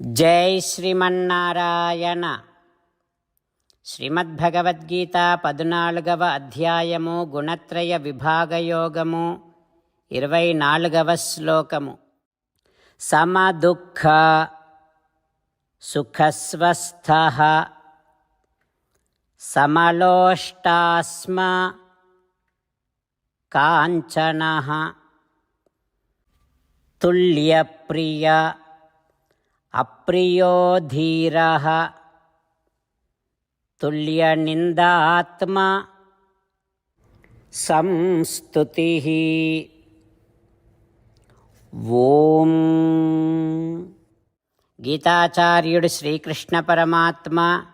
జై శ్రీమన్నారాయణ. శ్రీమద్భగవద్గీత పద్నాలుగవ అధ్యాయము గుణత్రయ విభాగయోగము ఇరవై నాలుగవ శ్లోకము. సమదుఃఖ సుఖస్వస్థ సమలోష్టాస్మ కాంచన. తుల్యప్రియ అప్రియో ధీర తుల్యనిందాత్మ సంస్తుతి ఓం. గీతాచార్యుడు శ్రీకృష్ణ పరమాత్మ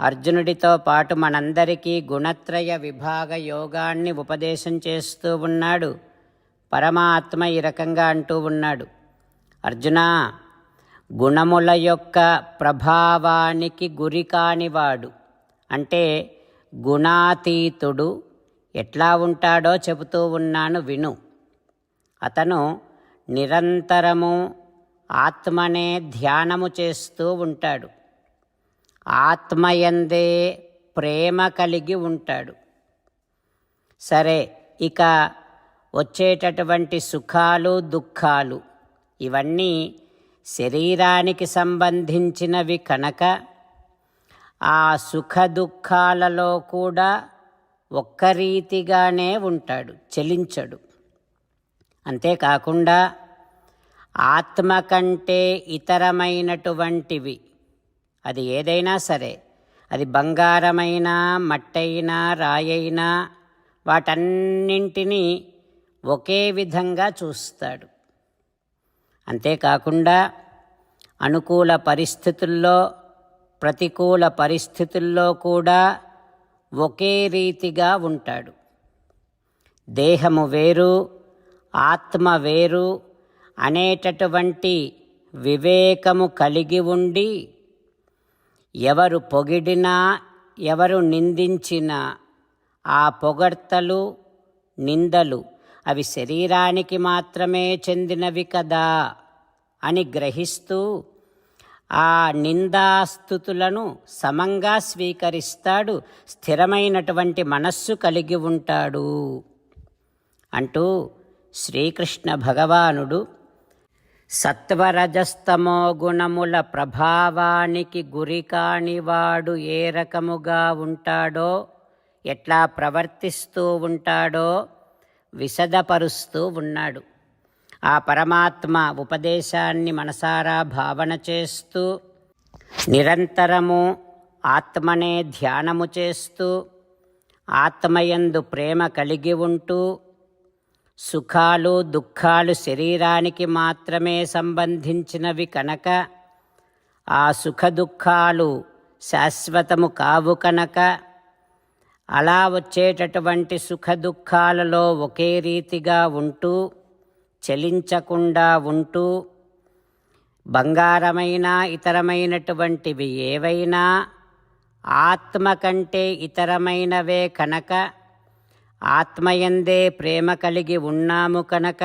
అర్జునుడితో పాటు మనందరికీ గుణత్రయ విభాగ యోగాన్ని ఉపదేశం చేస్తూ ఉన్నాడు. పరమాత్మ ఈ రకంగా అంటూ ఉన్నాడు. అర్జునా గుణముల యొక్క ప్రభావానికి గురి కానివాడు అంటే గుణాతీతుడు ఎట్లా ఉంటాడో చెబుతూ ఉన్నాను విను. అతను నిరంతరము ఆత్మనే ధ్యానము చేస్తూ ఉంటాడు. ఆత్మయందే ప్రేమ కలిగి ఉంటాడు. సరే ఇక వచ్చేటటువంటి సుఖాలు దుఃఖాలు ఇవన్నీ శరీరానికి సంబంధించినవి కనుక ఆ సుఖ దుఃఖాలలో కూడా ఒక్క రీతిగానే ఉంటాడు చలించడు. అంతేకాకుండా ఆత్మ కంటే ఇతరమైనటువంటివి అది ఏదైనా సరే అది బంగారమైనా మట్టైనా రాయైనా వాటన్నింటినీ ఒకే విధంగా చూస్తాడు. అంతేకాకుండా అనుకూల పరిస్థితుల్లో ప్రతికూల పరిస్థితుల్లో కూడా ఒకే రీతిగా ఉంటాడు. దేహము వేరు ఆత్మ వేరు అనేటటువంటి వివేకము కలిగి ఉండి ఎవరు పొగిడినా ఎవరు నిందించినా ఆ పొగడ్తలు నిందలు అవి శరీరానికి మాత్రమే చెందినవి కదా అని గ్రహిస్తూ ఆ నిందాస్థుతులను సమంగా స్వీకరిస్తాడు స్థిరమైనటువంటి మనస్సు కలిగి ఉంటాడు. అంటూ శ్రీకృష్ణ భగవానుడు సత్వరజస్తమో గుణముల ప్రభావానికి గురి కానివాడు ఏ రకముగా ఉంటాడో ఎట్లా ప్రవర్తిస్తూ ఉంటాడో విశదపరుస్తూ ఉన్నాడు. ఆ పరమాత్మ ఉపదేశాన్ని మనసారా భావన చేస్తూ నిరంతరము ఆత్మనే ధ్యానము చేస్తూ ఆత్మయందు ప్రేమ కలిగి ఉంటూ సుఖాలు దుఃఖాలు శరీరానికి మాత్రమే సంబంధించినవి కనుక ఆ సుఖ దుఃఖాలు శాశ్వతము కావు కనుక అలా వచ్చేటటువంటి సుఖ దుఃఖాలలో ఒకే రీతిగా ఉంటూ చలించకుండా ఉంటూ బంగారమైన ఇతరమైనటువంటివి ఏవైనా ఆత్మ కంటే ఇతరమైనవే కనుక ఆత్మయందే ప్రేమ కలిగి ఉన్నాము కనుక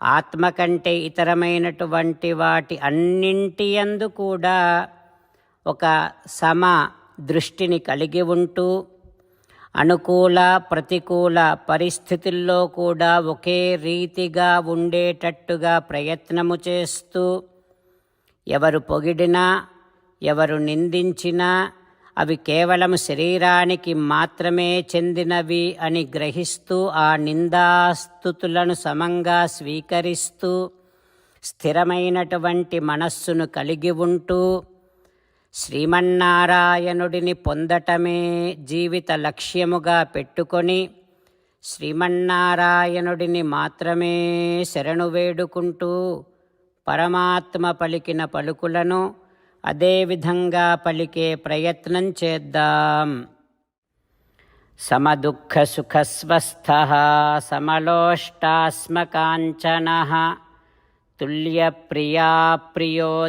ఆత్మ కంటే ఇతరమైనటువంటి వాటి అన్నింటి యందు కూడా ఒక సమ దృష్టిని కలిగి ఉంటూ అనుకూల ప్రతికూల పరిస్థితుల్లో కూడా ఒకే రీతిగా ఉండేటట్టుగా ప్రయత్నము చేస్తూ ఎవరు పొగిడినా ఎవరు నిందించినా అవి కేవలం శరీరానికి మాత్రమే చెందినవి అని గ్రహిస్తూ ఆ నిందాస్థుతులను సమంగా స్వీకరిస్తూ స్థిరమైనటువంటి మనస్సును కలిగి ఉంటూ శ్రీమన్నారాయణుడిని పొందటమే జీవిత లక్ష్యముగా పెట్టుకొని శ్రీమన్నారాయణుడిని మాత్రమే శరణు వేడుకుంటూ పరమాత్మ పలికిన పలుకులను అదేవిధంగా పలికే ప్రయత్నం చేద్దాం. సమదుఃఖ సుఖస్వస్థ సమలోష్టాస్మకాంచన తుల్యప్రియా ప్రియో